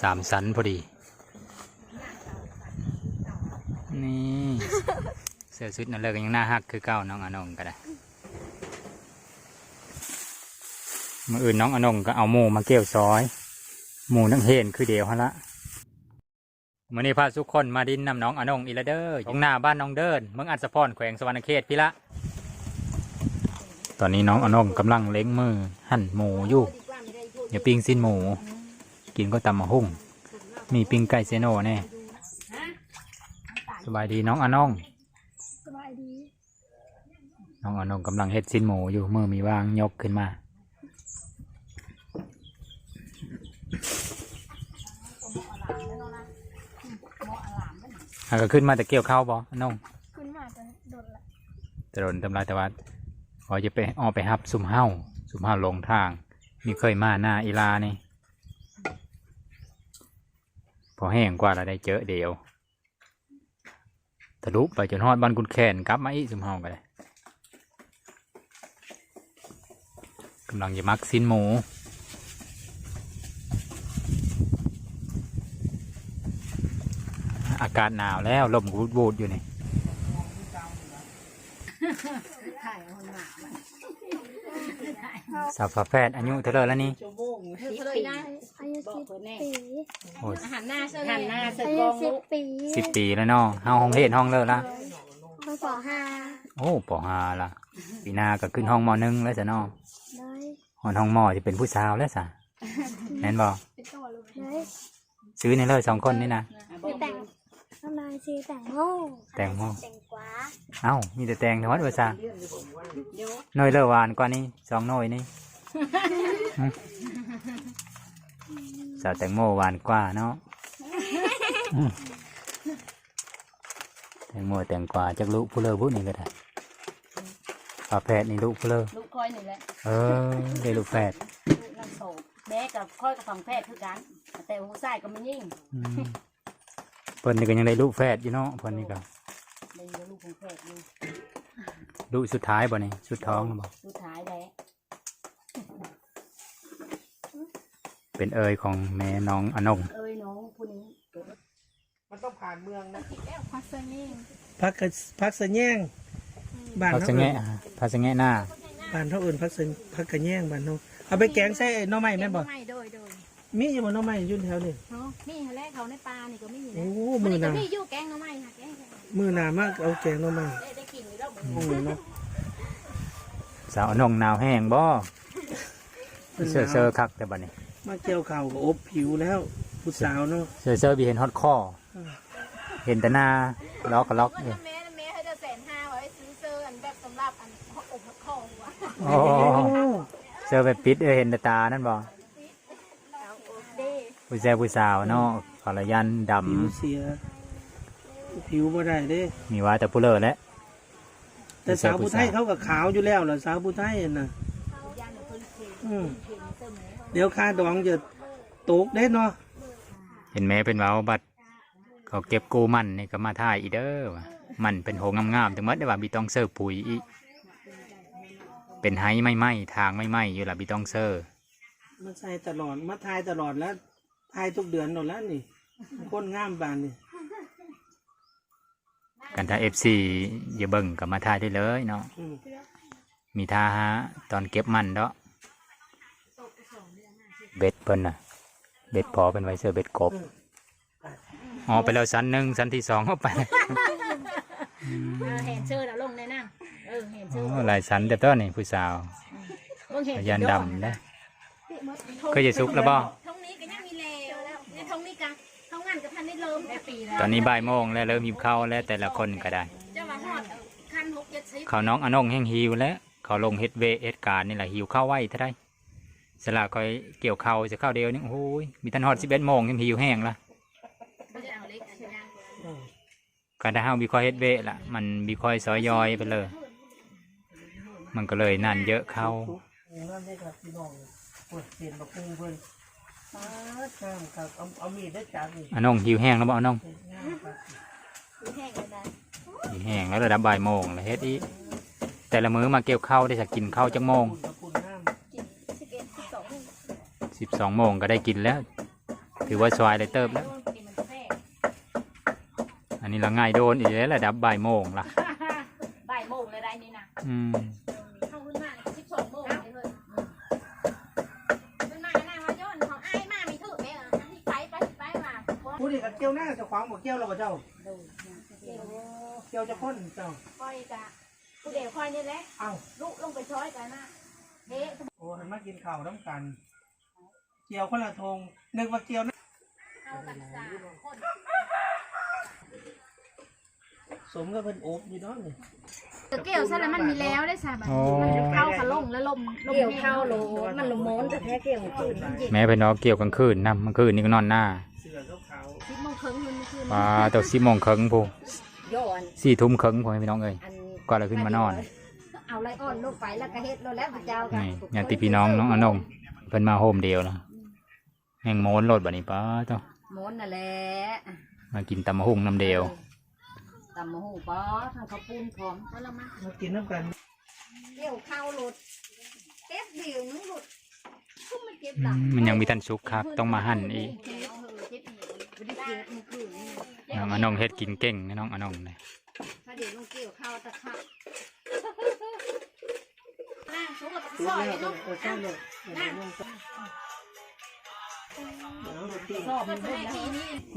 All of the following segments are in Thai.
สามสันพอดี นี่เสื้อชุดนั่นเลยก็ยังน่าฮักคือเก้าน้องอนงก็ได้เมื่ออื่นน้องอนงก็เอาหมูมาเกี่ยวซอยหมูนังเฮนคือเดียวฮะละมื่อนี้พาทุกคนมาดินนำน้องอนงอีละเด้อตรงหน้าบ้านน้องเดินเมืองอัศพรแขวงสวรรณเขตพี่ละ ตอนนี้น้องอนงกำลังเล้งมือหั่นหมูอยู่อย่าปิ้งสิ้นหมู กินก็ตำมะหุ่ง มีปิ้งไก่เซโน่แน่สบายดีน้องอนงสบายดี น้องอนงกำลังเฮ็ดสิ้นหมูอยู่มือมีวางยกขึ้นมาหากก็ขึ้นมาแต่เกี่ยวข้าวบ่อนงคุณมาจะโดนละตะโดนตำลายตะวัดพอจะไปออกไปหับสุ่มเฮ้าสุ่มเฮ้าลงทาง มีเคยมาหน้าอีลานี่ พอแห้งกว่าเราได้เจอเดียวทะลุไปจนฮอดบ้านกุนแขนกลับมาอีกสุ่มเฮ้ากันเลยกำลังจะมักสิ้นหมูอากาศหนาวแล้วลมวูดวูดๆอยู่นี่สาวฝาแฝดอายุเท่าไหรแล้วนี่ เธอเลยนะอายุสิบปีโอ้ยหันหน้าเสื้อหันหน้าเสอาอกยุองสิลูบกปีสิบปีแล้วเนาะเฮาห้องเฮ็ดห้องเลิกละพศห้าโอ้ปหาละปีหน้าก็ขึ้นห้องมหนึ่งแล้วจ้ะเนาะได้หอนห้องมอที่เป็นผู้สาวแล้วสะแม่นบ่ได้ซื้อในเลยสองคนนี่นะคือแต่งน้ำลายซีแต่งโมแต่งโม่แต่งกวาเอ้ามีแต่แตงทั้งวัดว่าซะหน่อยเลอหวานกว่านี้สองหน่อยนี่หึ สาวแตงโมหวานกว่าเนาะอืมแตงโมแตงกว่าจากลูกผู้เลอผู้นี่ก็ได้ฝาแฝดนี่ลูกผู้เลอลูกคอยนี่แหละเออได้ลูกแฝดลูกนั่งโศกแม่กับคอยกับฝังแพทย์คือกัน แต่หูใส่ก็ไม่ยิ่งอืมเพิ่นนี่ก็ยังได้ลูกแฝดอยู่เนาะเพิ่นนี่ก็เลยลูกของแพทย์อยู่ลูกสุดท้ายบ่นี่สุดท้องน่ะบ่สุดท้ายแล้ว เป็นเอยของแม่น้องอนง เอ้ยน้องผู้นี้มันต้องผ่านเมืองนะพักเซนี่พักกะพักสะแยงบ้านพักเขาสะเอิ้แงะนพักสะแงะหน้า บ้านเขาเอื่นพักสะพักกะแยงบ้านเขาเอาไปแกงใส่หน่อไม้แม่นบ่ไม่โดยโดยมีอยู่บ่หน่อไม้อยู่แถวนี่เนาะนี่แรกเขาในปลานี่ก็ไม่มีโอ้นะมือหก็นามีอยู่แกงหน้ำไม้ค่ะแกงมือหนามากเอาแกงหน่อไม้ได้ได้กินอยู่แล้วโอ้ยเนาะสาวอนงหนาวแห้งบ่เสื้อเสื้อคักแต่บัดนี้ มาเกี่ยวเข่าวก็อบผิวแล้วผู้สาวเนาะเสื้อเสื้อบีเห็นฮอตข้อเห็นแต่หน้าล็อกก็ล็อกก็อยู่ถ้าแม่แม่ให้จะแสนห้าไว้ซื้อเสื้ออันแบบสำหรับอันอบคอหัวโอ้เสื้อไปปิดเออเห็นแต่ตานั่นบ่เอาอบเด้ผู้ชายผู้สาวเนาะขอละยันดผิวเสีย ผิวบ่ได้เด้ำมีไว้แต่ผู้เลอและแต่สาวผู้ไทยเขาก็ขาวอยู่แล้วล่ะสาวผู้ไทยน่ะอืม เดี๋ยวค่าดองจะตกได้เนาะเห็นแม่เป็นเว้าบัดเขาเก็บกูมันนี่ก็มาถ่ายอีเด้อว่ะมันเป็นโหงงามๆถึงมัดได้ว่าบีต้องเซอร์ปุ๋ยอีกเป็นไฮไม่ไหมทางไม่ไหมอยู่ล่ะบีต้องเซอร์มาใส่ตลอดมาทายตลอดแล้วทายทุกเดือนหมดแล้วนี่คนงามบานนี่กันถ้าเอฟซีอย่าเบิ่งก็มาถ่ายได้เลยเนาะอืมมีท่าฮะตอนเก็บมันเนาะ เบ็ดเพิ่นน่ะ เบ็ดพอเป็นไวเซอร์เบ็ดกบอ๋อไปแล้วสันหนึ่งสันที่สองเข้าไปเห็นเชื่อแล้วลงในนั่งเออเห็นเชื่อโอ้หลายสันแต่ต้นนี่ผู้สาวเบิ่งเห็นยันดำนะเคยจะซุกแล้วบ่ท้องนี้ก็ยังมีเลวแล้วในท้องนี้กันท้องงานกับพันได้เริ่มได้ปีแล้วตอนนี้บ่ายโมงแล้วเริ่มหิวข้าวแล้วแต่ละคนก็ได้จะมาหอดคันหกเจ็ดสิบเขาน้องอนงแห้งหิวแล้วเขาลงเฮ็ดเวเฮ็ดการนี่แหละหิวข้าวไว้เท่าไร สละคอยเกี่ยวข้าวจะข้าวเดียวนี่โอ้ยมีทันฮอดสิบเอ็ดโมงยังหิวแห้งละไม่ได้เอาเล็กใช่ไหมการถ้าเฮาบีคอยเฮ็ดเวละมันบีคอยซอยยอยไปเลย มันก็เลยนั่นเยอะเข้านั่นได้ครับพี่น้องเปิดเปลี่ยนมาปรุงเพิ่นปาดงามครับเอาเอามีดได้จับนี่อนงหิวแห้งแล้วบ่อนงงามครับแห้งเลยนะหิวแห้งแล้วระดับบ่ายโมงแล้วเฮ็ดอีกแต่ละมื้อมาเกี่ยวข้าวได้สักกินข้าวจักโมง คุณกับคุณงาม สิบเอ็ดสิบสองสิบสองโมงก็ได้กินแล้ว ถือว่าสวายเลยเติบแล้วโดนคนนี้มันแซ่บอันนี้ละง่ายโดนอีกแล้วระดับบ่ายโมงล่ะบ่ายโมงเลยได้นี่นะอืมเข้าขึ้นมาสิบสองโมงเลยเฮ้ยมันมาหน้ามาย้อนเขาอ้ายมาไม่ถือแม่อะที่ไปไปไปมาบ่ผู้นี่กับเกี่ยวหน้าเจ้าของบอกเกี่ยวเราบ่เจ้าดูเดี๋ยวเกี่ยวจะพ้นเจ้าคอยกะผู้เดี๋ยวคอยนี่แหละเอ้าลุกลงไปช้อยกันนะเฮ้ โอ้หันมากินข้าวน้ำกัน เกี่ยวคนละทงนึกว่าเกี่ยวนะเอากันสามคนสมกับเพิ่นโอบอยู่เนาะนี่เกี่ยวซะแล้วมันมีแล้วได้ใช่ไหมโอ้มันเข้าขาลงแล้วลมลมเกี่ยวข้าวโลมันโลมอนแต่แท้เกี่ยวคืนมันเย็นแม่เพิ่นเอาเกี่ยวกลางคืนนำกลางคืนนี่ก็นอนหน้าเสือขาวสิบโมงครึ่งมันคืนว่าตัวสี่โมงครึ่งพูย้อนสี่ทุ่มครึ่งพอพี่น้องเอ้ยอันก็เลยขึ้นมานอน เอาไรอ่อนลงไปแล้วก็เฮ็ดโลแล้วพระเจ้ากันี่ญาติพี่น้องน้องอนงเพิ่นมาโฮมเดียวนะแห่งโมนโลดบัดนี้ป้าต้องมอนน่ะแหละมากินตำมะฮุ่งน้ำเดียวตำมะฮูป้อทางข้าวปุ้นพร้อมแล้วเรามาๆมากินน้ำกันเกี่ยวข้าวหลุดเก็บเดียวนึงหลุดทุกมันเก็บอืหลังมมันยังมีทันสุกครับต้องมาหั่นอีกเก็บเก็บอีกไม่ได้เก็บมันคือนี่น้องอนงเฮ็ดกินเก่งนะน้องอนงเลยถ้าเดี๋ยวลงเกี่ยวข้าวตะขับนั่งสูงกับทุกซอยแล้วเนา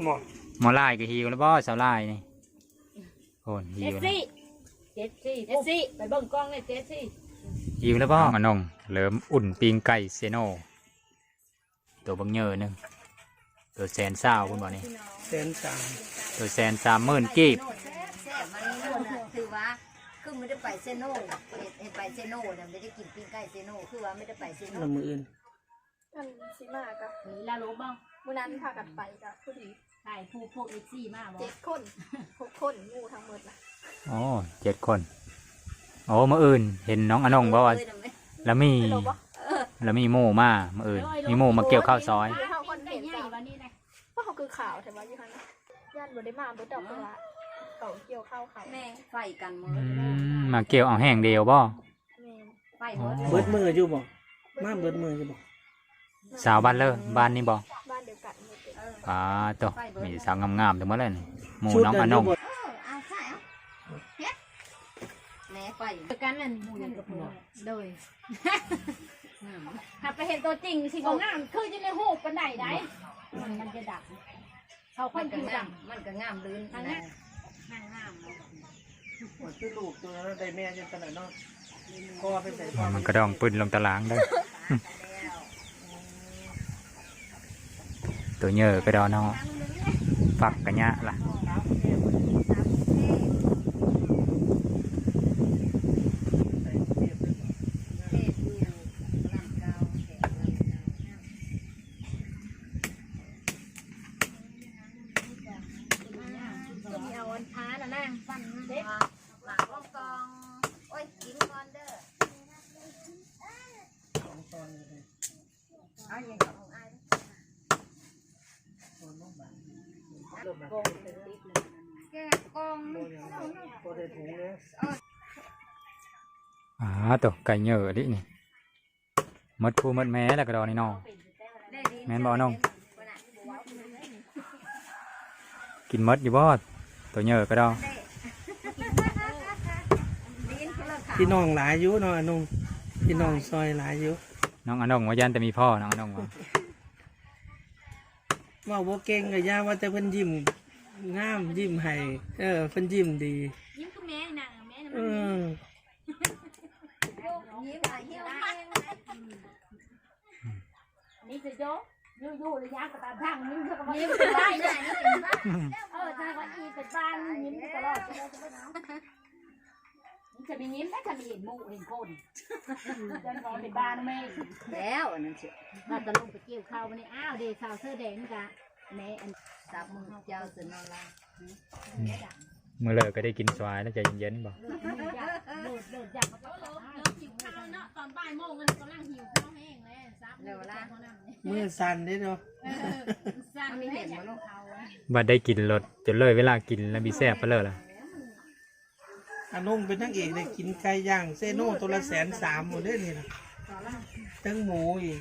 หมดหมอลายก็หิวแล้วบ่สาวลายนี่โอนหิเจวสแล้วซี่เจ็ดสี่เจสซี่ไปเบิ่งกล้องเลยเจสซี่หิวแล้วบ่อนงเริ่มอุ่นปิงไก่เซโนตัวบังเยอะหนึงตัวแสนเศร้าคุณบอกนี่แสนสามตัวแสนสามหมื่นกีบแซ่บมันนู่นน่ะถือว่าคือไม่ได้ไปเซโน่เห็ดเห็ดไปเซโน่เนี่ยไม่ได้กินปิ้งไก่เซโน่คือว่าไม่ได้ไปเซโน่ละมือ อื่นกันสิมากับมีลาโลบ้างมื้อนั้นพากันไปกับผู้ดีใช่ผู้พวกเอซี่มากบอเจ็ดคนหกคนหมู่ทั้งหมดน่ะโอ้เจ็ดคนโอ้มื่ออื่น เห็นน้องอนงบอกว่าแล้วมีไปลงบ่แล้วมีโม่มามื่ออื่น มีโม่มาเกี่ยวข้าวซอยเฮาคนได้เห็นใหญ่จ้ะวันนี้นะว่าเขาคือข่าวแต่ว่าอยู่หั่นน่ะย่านบ่ได้มาบ่ดอกกละเขาเกี่ยวข้าวเขาแม่ไฟกันมือือมมาเกี่ยวเอาแห้งเดียวบ่แม่นไฟหมดเบิดมืออยู่บ่มาเบิดมืออยู่บ่ สาวบ้านเลอบ้านนี่บ่บ้านเดียวกันหมดเลยอ่าตัวมีสาวงามๆถึงเมื่อไรนี่หมู่ชุดน้องอนั้นนอยู่งบ่เออเอาใช่เอาเฮ็ดแม่ไฟเจอกันนั่นมูยันกับหัวโดยงามถ้าไปเห็นตัวจริงสิของงามคือจะในหูปกันได้ได้มันจะดับเขาค่มัอยนก็ผิวงามดำมันก็งามลื่นนะนางงามหมดคือลูกตัวนั้นได้แม่จังซั่นน่ะเนาะพ่อไปใส่พ่อมันกระดองปืนลงตารางได้ อตัวเยอะกระดอนเนาะฝักกระยะล่ะ ใส่เทียบเลย เทพอยู่ลำเกาแขก เอาอันท้าน่ะนั่งฟันเด็ก หลังกองกองโอ้ยกินก่อนเด้อ สองตอนเลย เอาอย่างของอ้าย ตอนน้องบ้าน กองเป็นติ๊กเลยแกกอง โบยัง โบได้ถุงเลยอ่าตัวไก่เยอะดินี่มดผู้มดแม่แล้วกระดอนนี่เนาะแม่นบ่น้องกินมดอยู่บ่ตัวเยอะกระดอนพี่น้องหลายอยู่เนาะอันนุ่งพี่น้องซอยหลายอยู่น้องอนงว่ายันแต่มีพ่อน้องอนงว่าว่าบ่เก่งก็ย่าว่าแต่เพิ่นยิ้มงามยิ้มให้เออเพิ่นยิ้มดี ยิ้มคือแม่นางแม่ เออ ยิ้มหายเหี่ยว นี่จะโยยู่ยู่ระยะกระตาทางยิ้มเท่ากับยิ้ยิ้มมได้ได้ได้นะเป็นบ้าเออถ้าว่าอีเป็นบ้านยิ้มตลอดจะได้จะไม่เอาจะมียิ้มได้จะมีเห็นมูเห็นคนจะนอนเป็นบ้านแม่แล้วอันนั้นเชียวมาตะลุงไปเกี่ยวข้าววันนี้อ้าวเด็กสาวเสื้อแดงนี่กะแม่อันจับมือเจ้าสนอนลาเมื่อเลิกก็ได้กินสวายแล้วใจเย็นๆบ่เลิศเลิศอยากมาตลอดหิวข้าว เนาะตอนบ่ายโมงกันกำลังหิวข้าวแห้งเลยซับมือสั่นเด้เนาะสั่งไม่เห็นว่าลูกเขาบัดได้กินรสจนเลยเวลากินแล้วมีแซ่บไปเลยล่ะอันนุ่งเป็นนางเอกได้กินไก่ย่างเซโน่ตัวละแสนสามหมดเด้นี่นะตั้งหมูอีก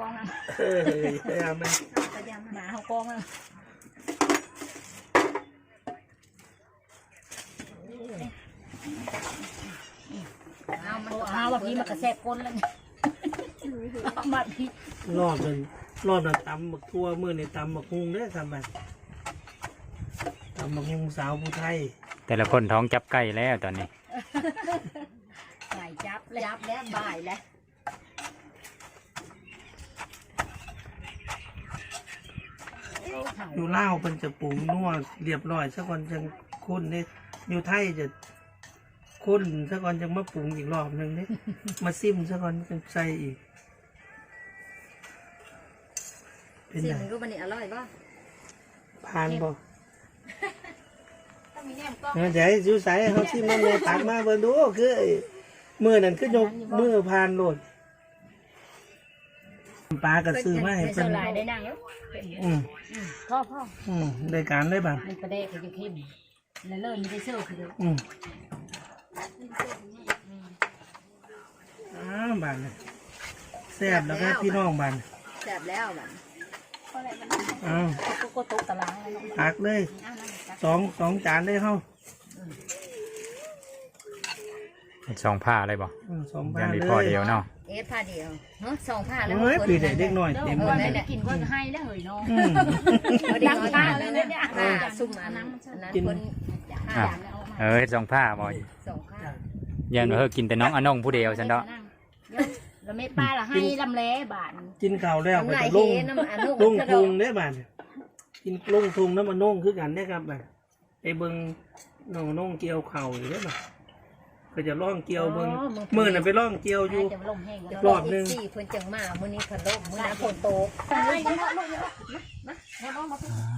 กองนะเออพยายามมันหมาเขากองนะ เอามันเอาว่าพี่มันกระแทกก้นแล้วเนี่ยเอามาพี่รอบนึงรอบนั้นตำบักทั่วมือนี่ตำบักฮุงได้อทำไมตำบักฮุงสาวผู้ไทยแต่ละคนท้องจับไก่แล้วตอนนี้ ใส่จับเลยยับแล้วบ่ายแล้วอยู่เล่าวเป็นจะปรุงนัวเรียบร้อยสักวันจังคุ้นเนี่ยอยู่ไทยจะ คุ้นสักวันจังมาปรุงอีกรอบหนึ่งเนี่ยมาซิมสักวันจังใส่อีก เป็นสิไงมึงรู้มันนี่อร่อยป่ะผ่านบ่ต้องมีแนมกล้องเออจะให้ยูใส่เขาซิมมาเลยตักมาเบิ่งดูคือไอ้มือนั่นคือยกมือผ่านโหลดปลากระซื้อมาให้ไม่เพิ่เท่านไหรได้นั่งแล้วอืมพ่อพ่ออืมได้การได้บ้างมันประเด็กเขาจะเข้มแล้วเริ่มมีได้เชื่อคืออืม อ้าวบ้านเนี่ยแซ่บแล้วครับพี่น้องบ้านแซ่บแล้วมันอ้าวก็ก็ตกตารางแล้วตักเลยสองสองจานเลยเฮาสองผ้าเลยบ่อืมสองยับ้างนมีเลพ่อยเดียวเนาะเอสผ้าเดียวเนาะสองผ้าแล้วเฮ้ยปีเด็กเด็กน้อยเต็มเอเลอยได้กินก็ให้แล้วเหยน้องอืมดังผ้าเลยเนี่ยผ้าซุ่มอันนั้นอันนั้นคนผ้าอะ เออสองผ้าบ่สองผ้ายันว่าเฮอกินแต่น้องอนงผู้เดียวฉันเนาะแล้วไม่ป้าละให้ลำเละบาทกินข้าวแล้วน้ำก็ลายจะเฮลงน้ำอันนุ่ลงกระดทุองได้บ้านกินลงทุงน้ำมันนุ่งคือกันได้ครับบ้านไปเบิ่งน้องนุ่งเกี่ยวเข่าอยู่ได้บ้านก็จะล่องเกี่ยวเบิ่งมื่อน่ะไปล่องเกี่ยวอยู่จะลงแห้งจะแล้วรอบหนึ่งสี่เพิ่นจังมามื้อนี้พันโลกมื้อนั้นฝนตกอ้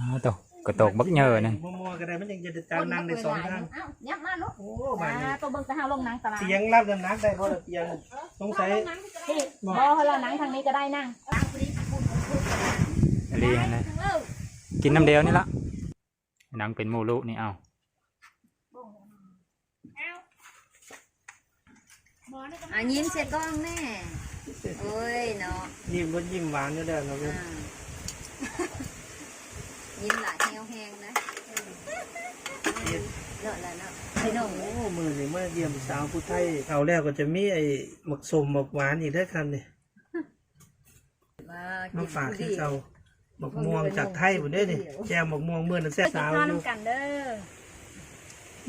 าวตก กระตกบักเยอะนั่นมัวๆก็ได้มันยังจะจานนั่งได้สองทางเอ้ายับมาลูกโอ้บ้านนี้ตัวเบิ้งจะห้าลงนังตารางเตียงรับน้ำหนักได้เพราะเตียงสงสัยที่บอเราหนังทางนี้ก็ได้นั่งอันนี้นะกินน้ำเดียวนี่ละหนังเป็นหมูลุนี่เอาอะยิ้มเสร็จกล้องแน่โอ้ยเนาะยิ้มรถยิ้มหวานอยู่แล้วเนาะอ่า ยิ้มหลายแห้วแห้งนะเนาะแล้วเนาะพี่น้องโอ้มือนี่เมื่อเยี่ยมสาวผู้ไทยเอาแล้วก็จะมีไอ้หมักสมหมักหวานอีกได้อครับนี่มามากินฝากผู้ที่เดียวเจ้าหมักม่วงจากไทยผมได้อนี่แจวหมักม่วงเมื่อนั้นแซ่บสาวอยู่กันเด้อ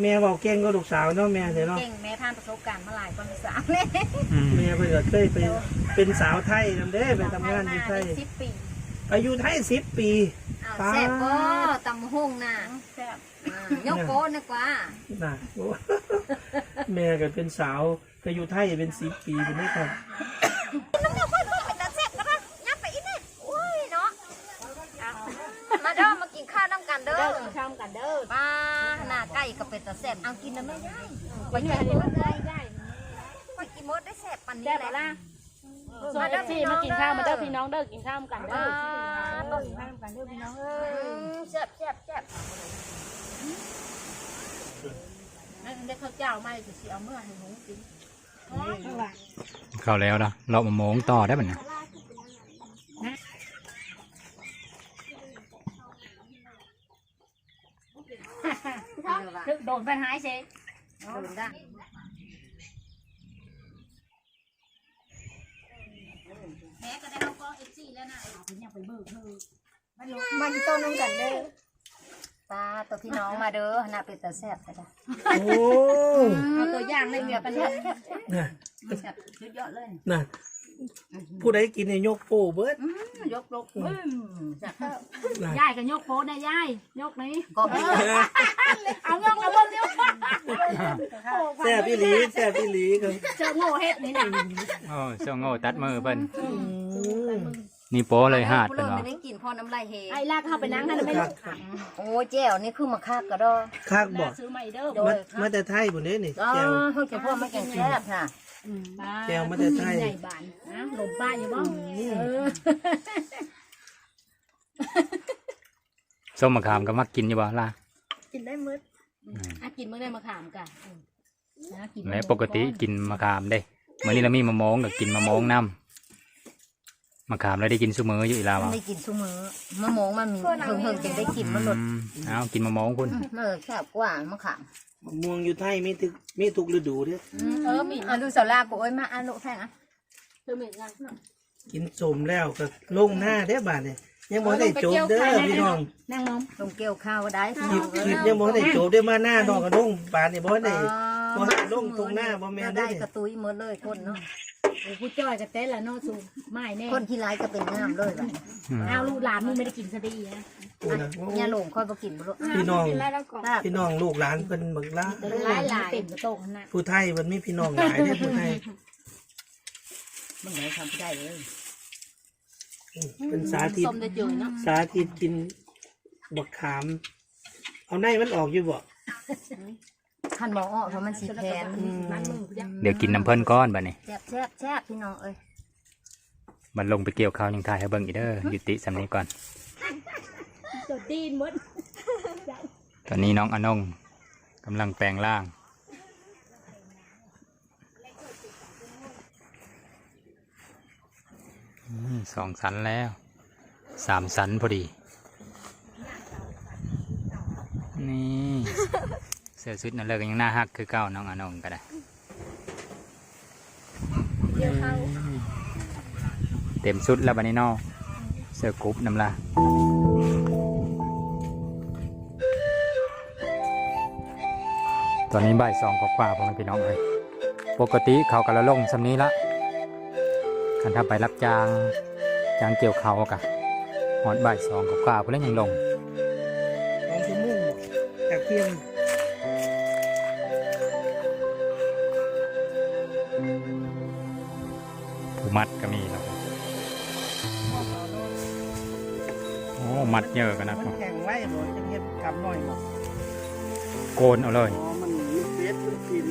แม่บอกเก่งก็ลูกสาวเนาะแม่เนาะเก่งแม่ผ่านประสบการณ์มาหลายคนสามเลยอืมแม่เพิ่นก็เคยไปเป็นสาวไทยนำเด้ไปทำงานอยู่ไทยสิบปี อายุไทยสิบปีอ้าวแซ่บก็ตำหุ่งน่ะแซ่บอ่ายกโก้นะกว่าน่ะโอ้ แม่ก็เป็นสาวก็อยู่ไทยเป็นสิบปีเป็นนี่ครับมาเด้อมากินข้าวน้ำกันเด้อเด้อกินข้าวกันเด้อมาหน้าไก่กับเป็ดตะแซ่บเอากินนะแม่ได้ไปกินกันได้ได้ไปกินมดได้แซ่บปันนี้แซ่บแหละละ ส่วนเอฟซีมากินข้าวมาเด้อพี่น้องเด้อกินข้าวกันเด้อต้กินข้าวกันเด้อพี่น้องเอ้อืยมแซ่บแซ่บแซ่บนั่นได้ข้าวเจ้ามาจะเสียเมื่อให้หนูกินเข้าแล้วเนาะเรามาโมงต่อได้ป่ะเนี่ยโดนไปหายเซ่โดนได้ แม่ ก็ได้เอาก็เอฟซีแล้วนะเป็นยังไปเบิกเธอมันต้นน้ำกันเด้อปลาตัวพี่น้องมาเด้อหน้าเป็ดตะแซ่บไปจ้ะโอ้เอาตัวอย่างเลยเมียปันนี้น่ะสุดยอดเลยน่ะผู้ใดกินในยกโป้เบิดยกลกอืมน่ะยายก็ยกโพได้ยายยกนี้ก็มีเอายกเอาเบิ่งเดียวแซ่บอีหลีแซ่บอีหลีครับ เจอโง่เฮ็ดนี่นะ โอ้เจ้าโง่ตัดมือเพิ่น อืม นี่โป้เลยหาดผู้เพิ่นเริ่มเนาะไม่ได้กินพ่อน้ำลายเฮไอ้ลากเข้าไปนั่งให้ไม่คได้รับครับโอ้แจ่วนี่คือมาคากกระดอคักบ่ซื้อใหม่เด้อมามาแต่ไทยพุ่นเด้นี่อ๋อแจวเขาจะพ่อมาแกงแซ่บค่ะแก้วมาแต่ไทยใหญ่บานนะหลบบ้านอยู่บ้างเออส้มมะขามก็มักกินอยู่บ่ล่ะกินได้มืดอะกินมื้อได้มาขามกันนะกินแม้ปกติกินมะขามเด้มื้อนี้เรามีมะม่วงก็กินมะม่วงนํ มะขามแล้วได้กินซุมื้ออยู่อีลาวมันอะได้กินซุมื้อมะม่วงมันมีเพิ่งๆจึงได้กินมันหลดอืมเอากินมะม่วงคุณเออแซ่บกว่ามะขามมะม่วงอยู่ไทยมีทุกมีทุกฤดูเด้อเออมีอะดูสารากูโอ้ยมาอะลูกแท่งอะเธอเหมือนกันกินสมแล้วก็ลงหน้าเด้อบาดเนี่ยยังบ่ได้จบเด้อพี่น้องนั่งนมลงเกี่ยวข้าวได้คลิปคลิปยังบ่ได้จบได้อมาหน้าน้องกับน้องบาดนี่บ่ได้ บ่ได้ลงตรงหน้าบ่แม่นได้ได้กระตุยหมดเลยคนเนาะโอ้ผู้จ้อยกับเต้ละเนาะสูไม่แน่คนที่ร้ายก็เป็นน้ำเลยแบบอืมเอาลูกหลานมึงไม่ได้กินซะดีนะโอ้นะโอ้เนี่ยหลงค่อยบ่กินบ่ลูกพี่น้องกินได้แล้วก่อนครับพี่น้องลูกหลานเพิ่นบักลาแต่ลูกหลานมันเต็มกระโตกนะผู้ไทยมันมีพี่น้องหลายเด้อผู้ไทยมันไหนทำได้เลยอืมเป็นสาธิต ส้มได้จืดเนาะสาธิตกินบักขาม เอาในมันออกอยู่บ่ ขันหมออ้อเพราะมันสีแทนมันมือยังเดี๋ยวกินน้ำเพิ่นก้อนบัดนี้แซ่บแซ่บแซ่บพี่น้องเอ้ยบัดลงไปเกี่ยวข้าวยังถ่ายให้เบิ่งอีกเด้อยุติสำนี้ก่อนตัวตีนหมดตอนนี้น้องอนงกำลังแปลงร่างอืมสองสันแล้ว สามสันพอดี นี่เสื้อชุดนั่นเลยก็ยังน่าฮักคือเก้าน้องอนงก็ได้เกี่ยวข้าเต็มชุดแล้วบันนี้นอเสื้อกรุ๊ปน้ำละตอนนี้บ่ายสองกว่าๆพ่อแม่พี่น้องเลยปกติเขากระลงสำนี้ละคันถ้าไปรับจางจางเกี่ยวเขากะหอดบ่ายสองกว่าๆเพื่อนยังลงสองชั่วโมงบ่จากเที่ยง มัดก็มีแล้วโอ้มัดเยอะกันนะมันแข็งไว้บ่จังเฮ็ดกำน้อยบ่โกนเอาเลย อ๋อมันมีเฟสมันกิน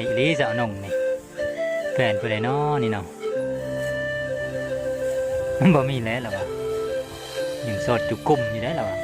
เกี่ยวไว้อีหลีจะเอานงนี่แฟนผู้ใดนอนี่เนาะมันบ่มีแล้วหรอวะยังโสดจุกลุ่มอยู่ได้หรอวะ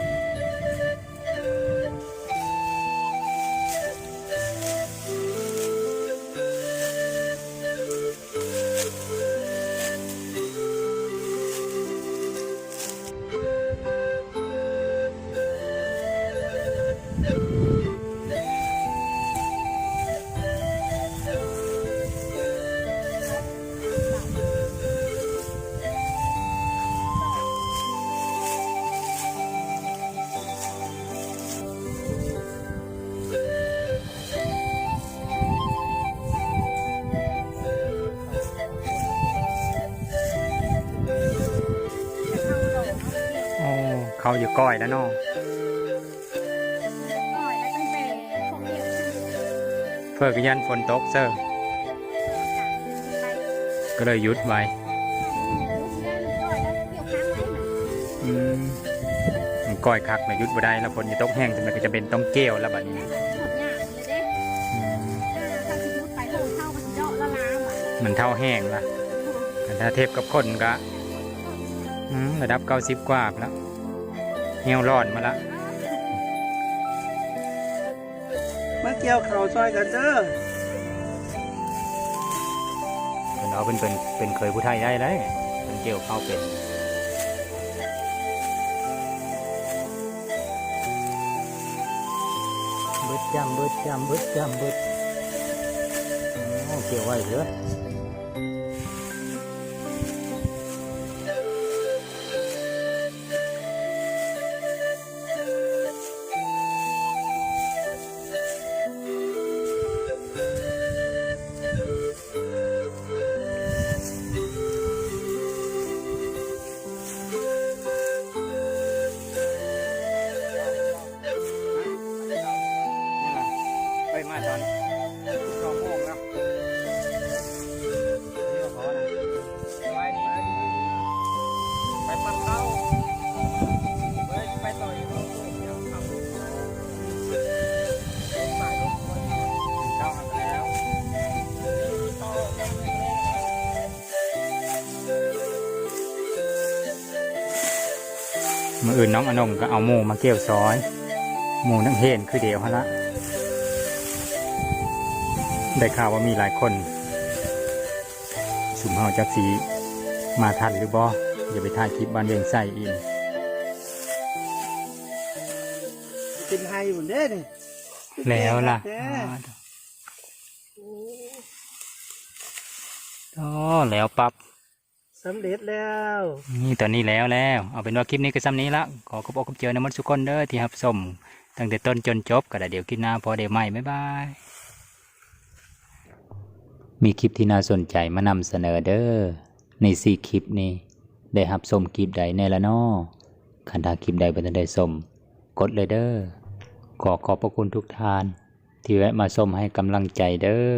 เขาอยู่ก้อยแล้วเนาะก่อยแล้วตั้งแต่ของเดียวเพื่อกยันฝนตกเซอร์ก็เลยหยุดไว้ก้อยคักเลยหยุดบ่ได้แล้วฝนจะตกแห้งจนมันก็จะเป็นต้องเกลียวแล้วบัดนี้มันเท่าแห้งละถ้าเทียบกับคนก็ระดับเก้าสิบกว่าแล้ว เหี่ยวร้อนมาละมาเกี่ยวข้าวซอยกันเด้อเป็นเอาเป็นเป็นเป็นเคยผู้ไทยได้เลยเป็นเกี่ยวเข้าวเป็นเบิดจำเบิดจำเบิดจำเบิดโอ้เกี่ยวไว้เถอะ นน้องอนงก็เอาหมูมาเกี่ยวซอยหมูนังเฮนคือเดียวฮะละได้ข่าวว่ามีหลายคนสุมเฮาจักสีมาทันหรือบ่อย่าไปถ่ายคลิปบ้านเวียงใส่อินเป็นไฮอยู่เด้นี่แล้วล่ะแท้อ๋อแล้วปับ๊บ สำเร็จแล้ว นี่ตอนนี้แล้วแล้วเอาเป็นว่าคลิปนี้ก็ซ้ำนี้ละขอขอบอกขอบเจอในมดสุกคนเด้อที่รับชมตั้งแต่ต้นจนจบก็ได้เดี๋ยวคลิปหน้าพอเดี๋ยวใหม่บ๊ายบายมีคลิปที่น่าสนใจมานำเสนอเด้อในสี่คลิปนี้ ได้รับชมคลิปใดในละนอคันถ้าคลิปใดบ่ทันได้ชมกดเลยเด้อขอขอบพระคุณทุกท่าน ที่แวะมาชมให้กำลังใจเด้อ